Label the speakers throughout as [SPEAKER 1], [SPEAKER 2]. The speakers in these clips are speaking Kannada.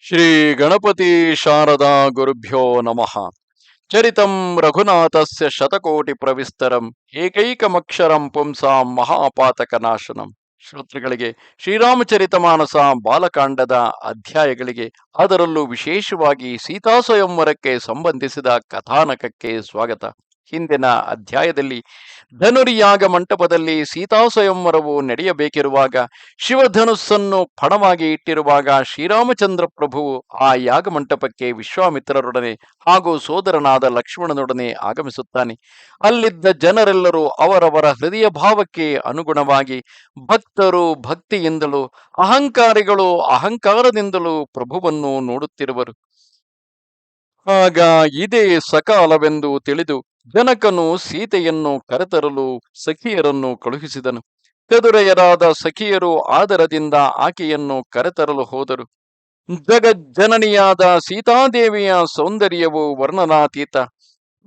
[SPEAKER 1] ಶ್ರೀ ಗಣಪತಿ ಶಾರದಾ ಗುರುಭ್ಯೋ ನಮಃ. ಚರಿತಂ ರಘುನಾಥಸ್ಯ ಶತಕೋಟಿ ಪ್ರವಿಸ್ತರಂ ಏಕೈಕಮಕ್ಷರಂ ಪುಂಸಾಂ ಮಹಾಪಾತಕನಾಶನಂ. ಶ್ರೋತೃಗಳಿಗೆ ಶ್ರೀರಾಮಚರಿತಮಾನಸ ಬಾಲಕಾಂಡದ ಅಧ್ಯಾಯಗಳಿಗೆ ಅದರಲ್ಲೂ ವಿಶೇಷವಾಗಿ ಸೀತಾ ಸ್ವಯಂವರಕ್ಕೆ ಸಂಬಂಧಿಸಿದ ಕಥಾನಕಕ್ಕೆ ಸ್ವಾಗತ. ಹಿಂದಿನ ಅಧ್ಯಾಯದಲ್ಲಿ ಧನುರ್ಯಾಗ ಮಂಟಪದಲ್ಲಿ ಸೀತಾ ಸ್ವಯಂವರವು ನಡೆಯಬೇಕಿರುವಾಗ ಶಿವಧನುಸ್ಸನ್ನು ಪಣವಾಗಿ ಇಟ್ಟಿರುವಾಗ ಶ್ರೀರಾಮಚಂದ್ರ ಪ್ರಭುವು ಆ ಯಾಗ ಮಂಟಪಕ್ಕೆ ವಿಶ್ವಾಮಿತ್ರರೊಡನೆ ಹಾಗೂ ಸೋದರನಾದ ಲಕ್ಷ್ಮಣನೊಡನೆ ಆಗಮಿಸುತ್ತಾನೆ. ಅಲ್ಲಿದ್ದ ಜನರೆಲ್ಲರೂ ಅವರವರ ಹೃದಯ ಭಾವಕ್ಕೆ ಅನುಗುಣವಾಗಿ ಭಕ್ತರು ಭಕ್ತಿಯಿಂದಲೂ ಅಹಂಕಾರಿಗಳು ಅಹಂಕಾರದಿಂದಲೂ ಪ್ರಭುವನ್ನು ನೋಡುತ್ತಿರುವರು. ಆಗ ಇದೇ ಸಕಾಲವೆಂದು ತಿಳಿದು ಜನಕನು ಸೀತೆಯನ್ನು ಕರೆತರಲು ಸಖಿಯರನ್ನು ಕಳುಹಿಸಿದನು. ಚದುರೆಯರಾದ ಸಖಿಯರು ಆದರದಿಂದ ಆಕೆಯನ್ನು ಕರೆತರಲು ಹೋದರು. ಜಗಜ್ಜನನಿಯಾದ ಸೀತಾದೇವಿಯ ಸೌಂದರ್ಯವು ವರ್ಣನಾತೀತ.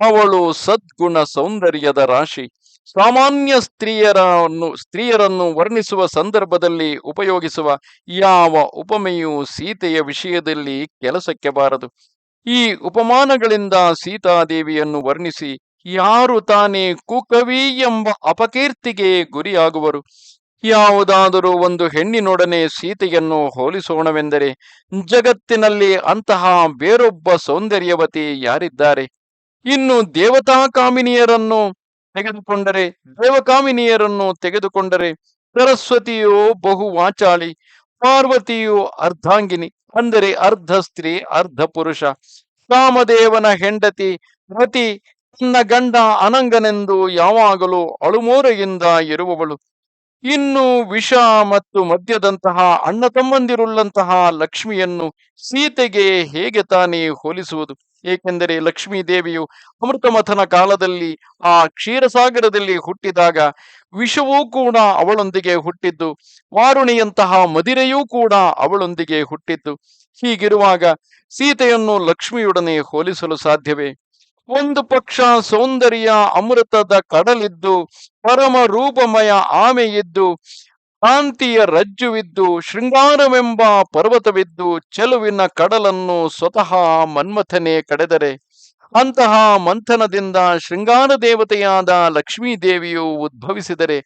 [SPEAKER 1] ಅವಳು ಸದ್ಗುಣ ಸೌಂದರ್ಯದ ರಾಶಿ. ಸಾಮಾನ್ಯ ಸ್ತ್ರೀಯರನ್ನು ಸ್ತ್ರೀಯರನ್ನು ವರ್ಣಿಸುವ ಸಂದರ್ಭದಲ್ಲಿ ಉಪಯೋಗಿಸುವ ಯಾವ ಉಪಮೆಯು ಸೀತೆಯ ವಿಷಯದಲ್ಲಿ ಕೆಲಸಕ್ಕೆ ಬಾರದು. ಈ ಉಪಮಾನಗಳಿಂದ ಸೀತಾದೇವಿಯನ್ನು ವರ್ಣಿಸಿ ಯಾರು ತಾನೇ ಕುಕವಿ ಎಂಬ ಅಪಕೀರ್ತಿಗೆ ಗುರಿಯಾಗುವರು? ಯಾವುದಾದರೂ ಒಂದು ಹೆಣ್ಣಿನೊಡನೆ ಸೀತೆಯನ್ನು ಹೋಲಿಸೋಣವೆಂದರೆ ಜಗತ್ತಿನಲ್ಲಿ ಅಂತಹ ಬೇರೊಬ್ಬ ಸೌಂದರ್ಯವತಿ ಯಾರಿದ್ದಾರೆ? ಇನ್ನು ದೇವತಾ ಕಾಮಿನಿಯರನ್ನು ತೆಗೆದುಕೊಂಡರೆ, ದೇವಕಾಮಿನಿಯರನ್ನು ತೆಗೆದುಕೊಂಡರೆ ಸರಸ್ವತಿಯು ಬಹು ವಾಚಾಳಿ ಪಾರ್ವತಿಯು ಅರ್ಧಾಂಗಿನಿ, ಅಂದರೆ ಅರ್ಧ ಸ್ತ್ರೀ, ಅರ್ಧ ಪುರುಷ. ಕಾಮದೇವನ ಹೆಂಡತಿ ರತಿ ತನ್ನ ಗಂಡ ಅನಂಗನೆಂದು ಯಾವಾಗಲೂ ಅಳುಮೋರೆಯಿಂದ ಇರುವವಳು. ಇನ್ನು ವಿಷ ಮತ್ತು ಮದ್ಯದಂತಹ ಅಣ್ಣ ತಮ್ಮಂದಿರುಳ್ಳಂತಹ ಲಕ್ಷ್ಮಿಯನ್ನು ಸೀತೆಗೆ ಹೇಗೆ ತಾನೇ ಹೋಲಿಸುವುದು? ಏಕೆಂದರೆ ಲಕ್ಷ್ಮೀ ದೇವಿಯು ಅಮೃತಮಥನ ಕಾಲದಲ್ಲಿ ಆ ಕ್ಷೀರಸಾಗರದಲ್ಲಿ ಹುಟ್ಟಿದಾಗ ವಿಷವೂ ಕೂಡ ಅವಳೊಂದಿಗೆ ಹುಟ್ಟಿದ್ದು ವಾರುಣಿಯಂತಹ ಮದಿರೆಯೂ ಕೂಡ ಅವಳೊಂದಿಗೆ ಹುಟ್ಟಿದ್ದು. ಹೀಗಿರುವಾಗ ಸೀತೆಯನ್ನು ಲಕ್ಷ್ಮಿಯೊಡನೆ ಹೋಲಿಸಲು ಸಾಧ್ಯವೇ? ಒಂದು ಪಕ್ಷ ಸೌಂದರ್ಯ ಅಮೃತದ ಕಡಲಿದ್ದು, ಪರಮ ರೂಪಮಯ ಆಮೆಯಿದ್ದು, ಕಾಂತಿಯ ರಜ್ಜುವಿದ್ದು, ಶೃಂಗಾರವೆಂಬ ಪರ್ವತವಿದ್ದು, ಚೆಲುವಿನ ಕಡಲನ್ನು ಸ್ವತಃ ಮನ್ಮಥನೇ ಕಡೆದರೆ. ಅಂತಹ ಮಂಥನದಿಂದ ಶೃಂಗಾರ ದೇವತೆಯಾದ ಲಕ್ಷ್ಮೀ ದೇವಿಯು ಉದ್ಭವಿಸಿದರೆ,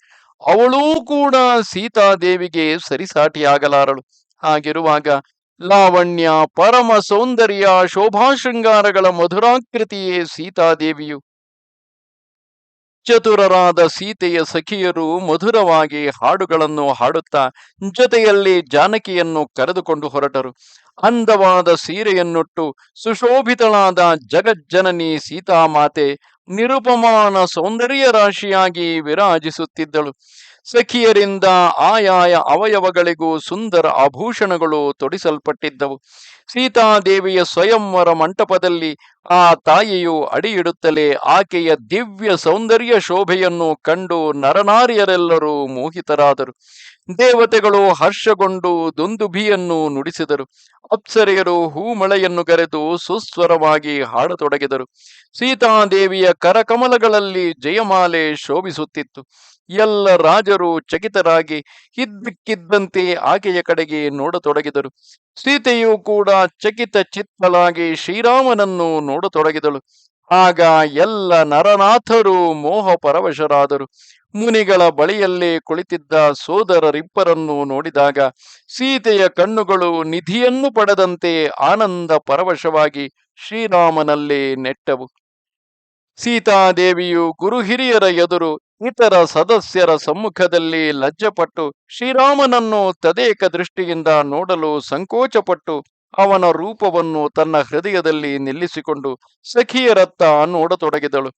[SPEAKER 1] ಅವಳೂ ಕೂಡ ಸೀತಾದೇವಿಗೆ ಸರಿಸಾಟಿಯಾಗಲಾರಳು. ಹಾಗಿರುವಾಗ ಲಾವಣ್ಯ ಪರಮ ಸೌಂದರ್ಯ ಶೋಭಾ ಶೃಂಗಾರಗಳ ಮಧುರಾಕೃತಿಯೇ ಸೀತಾದೇವಿಯು. ಚತುರರಾದ ಸೀತೆಯ ಸಖಿಯರು ಮಧುರವಾಗಿ ಹಾಡುಗಳನ್ನು ಹಾಡುತ್ತಾ ಜೊತೆಯಲ್ಲಿ ಜಾನಕಿಯನ್ನು ಕರೆದುಕೊಂಡು ಹೊರಟರು. ಅಂದವಾದ ಸೀರೆಯನ್ನುಟ್ಟು ಸುಶೋಭಿತಳಾದ ಜಗಜ್ಜನನಿ ಸೀತಾಮಾತೆ ನಿರುಪಮಾನ ಸೌಂದರ್ಯ ರಾಶಿಯಾಗಿ ವಿರಾಜಿಸುತ್ತಿದ್ದಳು. ಸಖಿಯರಿಂದ ಆಯಾಯ ಅವಯವಗಳಿಗೂ ಸುಂದರ ಆಭೂಷಣಗಳು ತೊಡಿಸಲ್ಪಟ್ಟಿದ್ದವು. ಸೀತಾದೇವಿಯ ಸ್ವಯಂವರ ಮಂಟಪದಲ್ಲಿ ಆ ತಾಯಿಯು ಅಡಿಯಿಡುತ್ತಲೇ ಆಕೆಯ ದಿವ್ಯ ಸೌಂದರ್ಯ ಶೋಭೆಯನ್ನು ಕಂಡು ನರನಾರಿಯರೆಲ್ಲರೂ ಮೋಹಿತರಾದರು. ದೇವತೆಗಳು ಹರ್ಷಗೊಂಡು ದುಂದುಭಿಯನ್ನು ನುಡಿಸಿದರು. ಅಪ್ಸರೆಯರು ಹೂಮಳೆಯನ್ನು ಕರೆದು ಸುಸ್ವರವಾಗಿ ಹಾಡತೊಡಗಿದರು. ಸೀತಾದೇವಿಯ ಕರಕಮಲಗಳಲ್ಲಿ ಜಯಮಾಲೆ ಶೋಭಿಸುತ್ತಿತ್ತು. ಎಲ್ಲ ರಾಜರು ಚಕಿತರಾಗಿ ಇದ್ದಕ್ಕಿದ್ದಂತೆ ಆಕೆಯ ಕಡೆಗೆ ನೋಡತೊಡಗಿದರು. ಸೀತೆಯು ಕೂಡ ಚಕಿತ ಚಿತ್ತಲಾಗಿ ಶ್ರೀರಾಮನನ್ನು ನೋಡತೊಡಗಿದಳು. ಆಗ ಎಲ್ಲ ನರನಾಥರು, ಮೋಹ ಪರವಶರಾದರು. ಮುನಿಗಳ ಬಳಿಯಲ್ಲೇ ಕುಳಿತಿದ್ದ ಸೋದರರಿಬ್ಬರನ್ನು ನೋಡಿದಾಗ ಸೀತೆಯ ಕಣ್ಣುಗಳು ನಿಧಿಯನ್ನು ಪಡೆದಂತೆ ಆನಂದ ಪರವಶವಾಗಿ ಶ್ರೀರಾಮನಲ್ಲೇ ನೆಟ್ಟವು. ಸೀತಾದೇವಿಯು ಗುರು ಹಿರಿಯರ ಎದುರು ಇತರ ಸದಸ್ಯರ ಸಮ್ಮುಖದಲ್ಲಿ ಲಜ್ಜಪಟ್ಟು ಶ್ರೀರಾಮನನ್ನು ತದೇಕ ದೃಷ್ಟಿಯಿಂದ ನೋಡಲು ಸಂಕೋಚಪಟ್ಟು ಅವನ ರೂಪವನ್ನು ತನ್ನ ಹೃದಯದಲ್ಲಿ ನಿಲ್ಲಿಸಿಕೊಂಡು ಸಖಿಯರತ್ತ ನೋಡತೊಡಗಿದಳು.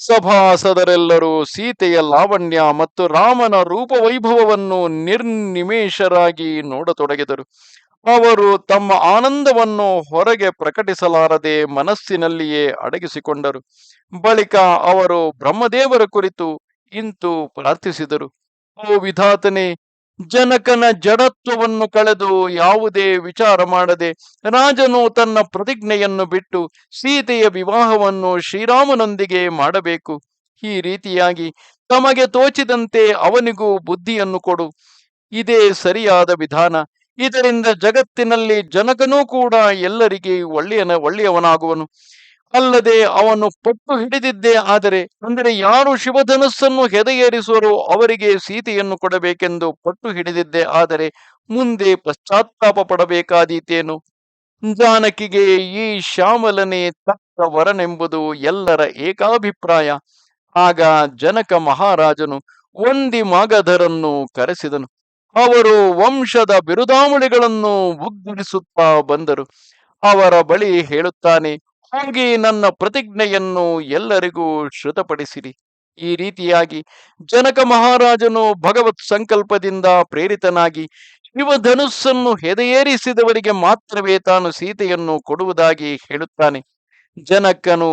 [SPEAKER 1] ಸಭಾಸದರೆಲ್ಲರೂ ಸೀತೆಯ ಲಾವಣ್ಯ ಮತ್ತು ರಾಮನ ರೂಪವೈಭವವನ್ನು ನಿರ್ನಿಮೇಷರಾಗಿ ನೋಡತೊಡಗಿದರು. ಅವರು ತಮ್ಮ ಆನಂದವನ್ನು ಹೊರಗೆ ಪ್ರಕಟಿಸಲಾರದೆ ಮನಸ್ಸಿನಲ್ಲಿಯೇ ಅಡಗಿಸಿಕೊಂಡರು. ಬಳಿಕ ಅವರು ಬ್ರಹ್ಮದೇವರ ಕುರಿತು ಇಂತು ಪ್ರಾರ್ಥಿಸಿದರು. ಓ ವಿಧಾತನೆ ಜನಕನ ಜಡತ್ವವನ್ನು ಕಳೆದು ಯಾವುದೇ ವಿಚಾರ ಮಾಡದೆ ರಾಜನು ತನ್ನ ಪ್ರತಿಜ್ಞೆಯನ್ನು ಬಿಟ್ಟು ಸೀತೆಯ ವಿವಾಹವನ್ನು ಶ್ರೀರಾಮನೊಂದಿಗೆ ಮಾಡಬೇಕು. ಈ ರೀತಿಯಾಗಿ ತಮಗೆ ತೋಚಿದಂತೆ ಅವನಿಗೂ ಬುದ್ಧಿಯನ್ನು ಕೊಡು. ಇದೇ ಸರಿಯಾದ ವಿಧಾನ. ಇದರಿಂದ ಜಗತ್ತಿನಲ್ಲಿ ಜನಕನೂ ಕೂಡ ಎಲ್ಲರಿಗೆ ಒಳ್ಳೆಯನ, ಒಳ್ಳೆಯವನಾಗುವನು. ಅಲ್ಲದೆ ಅವನು ಪಟ್ಟು ಹಿಡಿದಿದ್ದೇ. ಆದರೆ ಅಂದರೆ ಯಾರು ಶಿವಧನಸ್ಸನ್ನು ಹೆದೆಯೇರಿಸುವರೋ ಅವರಿಗೆ ಸೀತೆಯನ್ನು ಕೊಡಬೇಕೆಂದು ಪಟ್ಟು ಹಿಡಿದಿದ್ದೇ. ಆದರೆ ಮುಂದೆ ಪಶ್ಚಾತ್ತಾಪ ಪಡಬೇಕಾದೀತೇನು? ಜಾನಕಿಗೆ ಈ ಶ್ಯಾಮಲನೇ ತಕ್ಕ ವರನೆಂಬುದು ಎಲ್ಲರ ಏಕಾಭಿಪ್ರಾಯ. ಆಗ ಜನಕ ಮಹಾರಾಜನು ಒಂದಿ ಮಾಗಧರನ್ನು ಕರೆಸಿದನು. ಅವರು ವಂಶದ ಬಿರುದಾಮುಳಿಗಳನ್ನು ಉಗ್ಗಿಸುತ್ತಾ ಬಂದರು. ಅವರ ಬಳಿ ಹೇಳುತ್ತಾನೆ ಹೋಗಿ ನನ್ನ ಪ್ರತಿಜ್ಞೆಯನ್ನು ಎಲ್ಲರಿಗೂ ಶ್ರುತಪಡಿಸಿರಿ ಈ ರೀತಿಯಾಗಿ ಜನಕ ಮಹಾರಾಜನು ಭಗವತ್ ಸಂಕಲ್ಪದಿಂದ ಪ್ರೇರಿತನಾಗಿ ಶಿವಧನುಸ್ಸನ್ನು ಹೆದೆಯೇರಿಸಿದವರಿಗೆ ಮಾತ್ರವೇ ತಾನು ಸೀತೆಯನ್ನು ಕೊಡುವುದಾಗಿ ಹೇಳುತ್ತಾನೆ. ಜನಕನು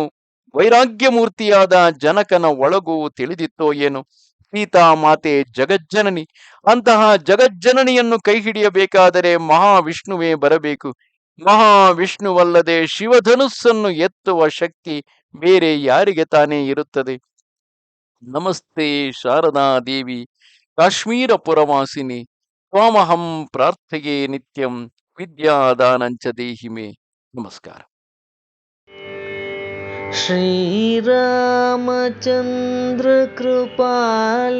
[SPEAKER 1] ವೈರಾಗ್ಯಮೂರ್ತಿಯಾದ ಜನಕನ ಒಳಗೂ ತಿಳಿದಿತ್ತೋ ಏನು. ಸೀತಾ ಮಾತೆ ಜಗಜ್ಜನನಿ, ಅಂತಹ ಜಗಜ್ಜನನಿಯನ್ನು ಕೈ ಹಿಡಿಯಬೇಕಾದರೆ ಮಹಾವಿಷ್ಣುವೇ ಬರಬೇಕು. ಮಹಾವಿಷ್ಣುವಲ್ಲದೆ ಶಿವಧನುಸ್ಸನ್ನು ಎತ್ತುವ ಶಕ್ತಿ ಬೇರೆ ಯಾರಿಗೆ ತಾನೇ ಇರುತ್ತದೆ ನಮಸ್ತೆ ಶಾರದಾ ದೇವಿ ಕಾಶ್ಮೀರ ಪುರವಾಸಿನಿ ತ್ವಾಮಹಂ ಪ್ರಾರ್ಥೆಯೇ ನಿತ್ಯಂ ವಿದ್ಯಾದಾನಂಚ ದೇಹಿಮೆ ನಮಸ್ಕಾರ
[SPEAKER 2] श्रीरामचन्द्र कृपाल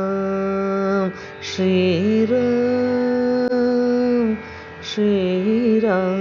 [SPEAKER 2] श्रीराम श्रीराम